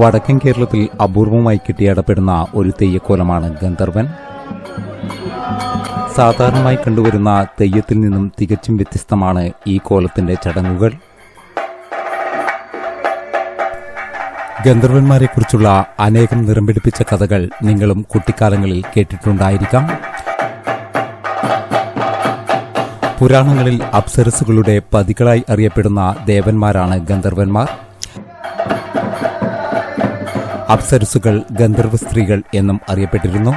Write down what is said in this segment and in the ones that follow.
വടക്കൻ കേരളത്തിൽ അപൂർവമായി കിട്ടിയടപ്പെടുന്ന ഒരു തെയ്യക്കോലമാണ് ഗന്ധർവൻ. സാധാരണമായി കണ്ടുവരുന്ന തെയ്യത്തിൽ നിന്നും തികച്ചും വ്യത്യസ്തമാണ് ഈ കോലത്തിന്റെ ചടങ്ങുകൾ. ഗന്ധർവന്മാരെക്കുറിച്ചുള്ള അനേകം നിറം പിടിപ്പിച്ച കഥകൾ നിങ്ങളും കുട്ടിക്കാലങ്ങളിൽ കേട്ടിട്ടുണ്ടായിരിക്കാം. പുരാണങ്ങളിൽ അപ്സരസുകളുടെ പതികളായി അറിയപ്പെടുന്ന ദേവന്മാരാണ് ഗന്ധർവന്മാർ. അപ്സരസുകൾ ഗന്ധർവ സ്ത്രീകൾ എന്നും അറിയപ്പെട്ടിരുന്നു.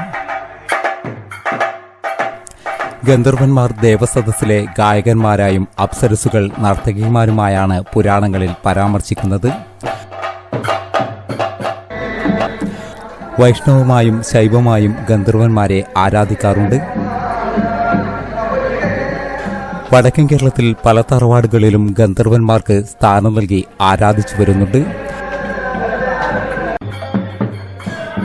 ഗന്ധർവന്മാർ ദേവസദസ്സിലെ ഗായകന്മാരായും അപ്സരസുകൾ നർത്തകിമാരുമായാണ് പുരാണങ്ങളിൽ പരാമർശിക്കുന്നത്. വൈഷ്ണവമായും ശൈവമായും ഗന്ധർവന്മാരെ ആരാധിക്കാറുണ്ട്. വടക്കൻ കേരളത്തിൽ പല തറവാടുകളിലും ഗന്ധർവന്മാർക്ക് സ്ഥാനം നൽകി ആരാധിച്ചു വരുന്നുണ്ട്.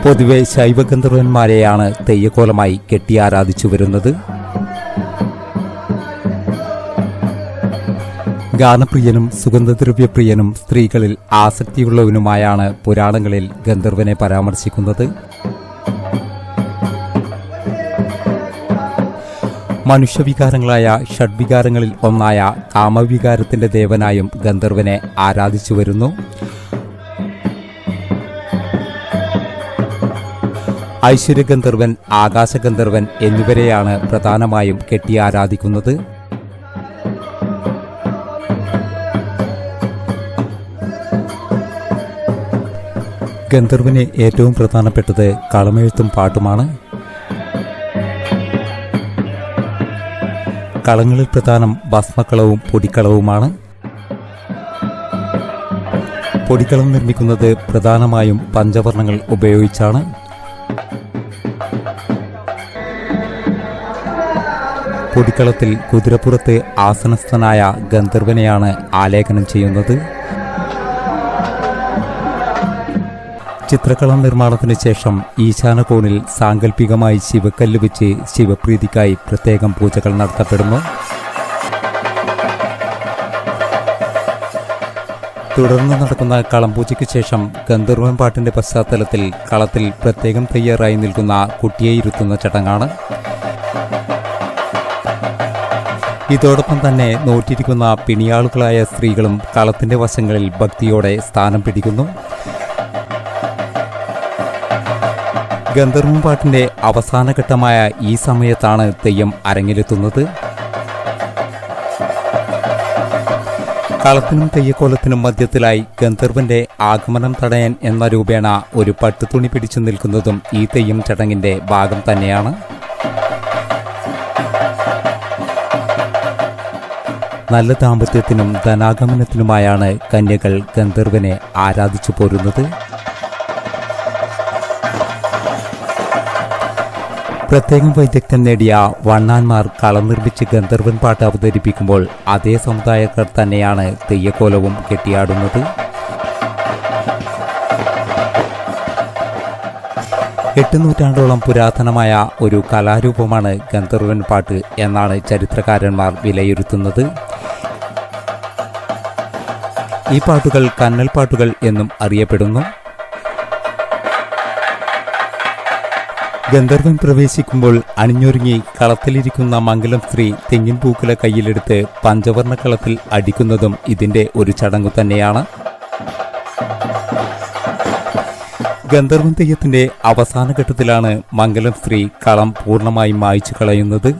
പൊതുവെ ശൈവഗന്ധർവന്മാരെയാണ് തെയ്യക്കോലമായി കെട്ടി ആരാധിച്ചു വരുന്നത്. ഗാനപ്രിയനും സുഗന്ധദ്രവ്യപ്രിയനും സ്ത്രീകളിൽ ആസക്തിയുള്ളവനുമായാണ് പുരാണങ്ങളിൽ ഗന്ധർവനെ പരാമർശിക്കുന്നത്. മനുഷ്യവികാരങ്ങളായ ഷഡ്വികാരങ്ങളിൽ ഒന്നായ കാമവികാരത്തിന്റെ ദേവനായും ഗന്ധർവനെ ആരാധിച്ചു വരുന്നു. ഐശ്വര്യഗന്ധർവൻ ആകാശഗന്ധർവൻ എന്നിവരെയാണ് പ്രധാനമായും കെട്ടി ആരാധിക്കുന്നത് ഗന്ധർവന് ഏറ്റവും പ്രധാനപ്പെട്ടത് കളമെഴുത്തും പാട്ടുമാണ്. കളങ്ങളിൽ പ്രധാനം ഭസ്മക്കളവും പൊടിക്കളവുമാണ്. പൊടിക്കളം നിർമ്മിക്കുന്നത് പ്രധാനമായും പഞ്ചവർണങ്ങൾ ഉപയോഗിച്ചാണ്. പൊടിക്കളത്തിൽ കുതിരപ്പുറത്തെ ആസനസ്ഥനായ ഗന്ധർവനെയാണ് ആലേഖനം ചെയ്യുന്നത്. ചിത്രകളം നിർമ്മാണത്തിന് ശേഷം ഈശാനകോണിൽ സാങ്കല്പികമായി ശിവക്കല്ല് വെച്ച് ശിവപ്രീതിക്കായി പ്രത്യേകം പൂജകൾ നടത്തപ്പെടുന്നു. തുടർന്ന് നടക്കുന്ന കളംപൂജയ്ക്ക് ശേഷം ഗന്ധർവൻ പാട്ടിന്റെ പശ്ചാത്തലത്തിൽ കളത്തിൽ പ്രത്യേകം തയ്യാറായി നിൽക്കുന്ന കുട്ടിയെ ഇരുത്തുന്ന ചടങ്ങാണ്. ഇതോടൊപ്പം തന്നെ നോറ്റിരിക്കുന്ന പിണിയാളുകളായ സ്ത്രീകളും കളത്തിന്റെ വശങ്ങളിൽ ഭക്തിയോടെ സ്ഥാനം പിടിക്കുന്നു. ഗന്ധർവൻ പാട്ടിന്റെ അവസാനഘട്ടമായ ഈ സമയത്താണ് തെയ്യം അരങ്ങിലെത്തുന്നത്. കളത്തിനും തെയ്യക്കോലത്തിനും മധ്യത്തിലായി ഗന്ധർവന്റെ ആഗമനം തടയാൻ എന്ന രൂപേണ ഒരു പട്ടുതുണി പിടിച്ചു നിൽക്കുന്നതും ഈ തെയ്യം ചടങ്ങിന്റെ ഭാഗം തന്നെയാണ്. നല്ല ദാമ്പത്യത്തിനും ധനാഗമനത്തിനുമായാണ് കന്യകൾ ഗന്ധർവനെ ആരാധിച്ചു പോരുന്നത്. പ്രത്യേകം വൈദഗ്ധ്യം നേടിയ വണ്ണാന്മാർ കളം നിർമ്മിച്ച് ഗന്ധർവൻ പാട്ട് അവതരിപ്പിക്കുമ്പോൾ അതേ സമുദായക്കാർ തന്നെയാണ് തെയ്യക്കോലവും കെട്ടിയാടുന്നത്. എട്ട് നൂറ്റാണ്ടോളം പുരാതനമായ ഒരു കലാരൂപമാണ് ഗന്ധർവൻ പാട്ട് എന്നാണ് ചരിത്രകാരന്മാർ വിലയിരുത്തുന്നത്. ഈ പാട്ടുകൾ കന്നൽ പാട്ടുകൾ എന്നും അറിയപ്പെടുന്നു. ഗന്ധർവൻ പ്രവേശിക്കുമ്പോൾ അണിഞ്ഞൊരുങ്ങി കളത്തിലിരിക്കുന്ന മംഗലം സ്ത്രീ തെങ്ങിൻ പൂക്കുല കയ്യിലെടുത്ത് പഞ്ചവർണ കളത്തിൽ അടിക്കുന്നതും ഇതിന്റെ ഒരു ചടങ്ങു തന്നെയാണ്. ഗന്ധർവൻ തെയ്യത്തിന്റെ അവസാന ഘട്ടത്തിലാണ് മംഗലം സ്ത്രീ കളം പൂർണമായും മായ്ച്ചു കളയുന്നത്.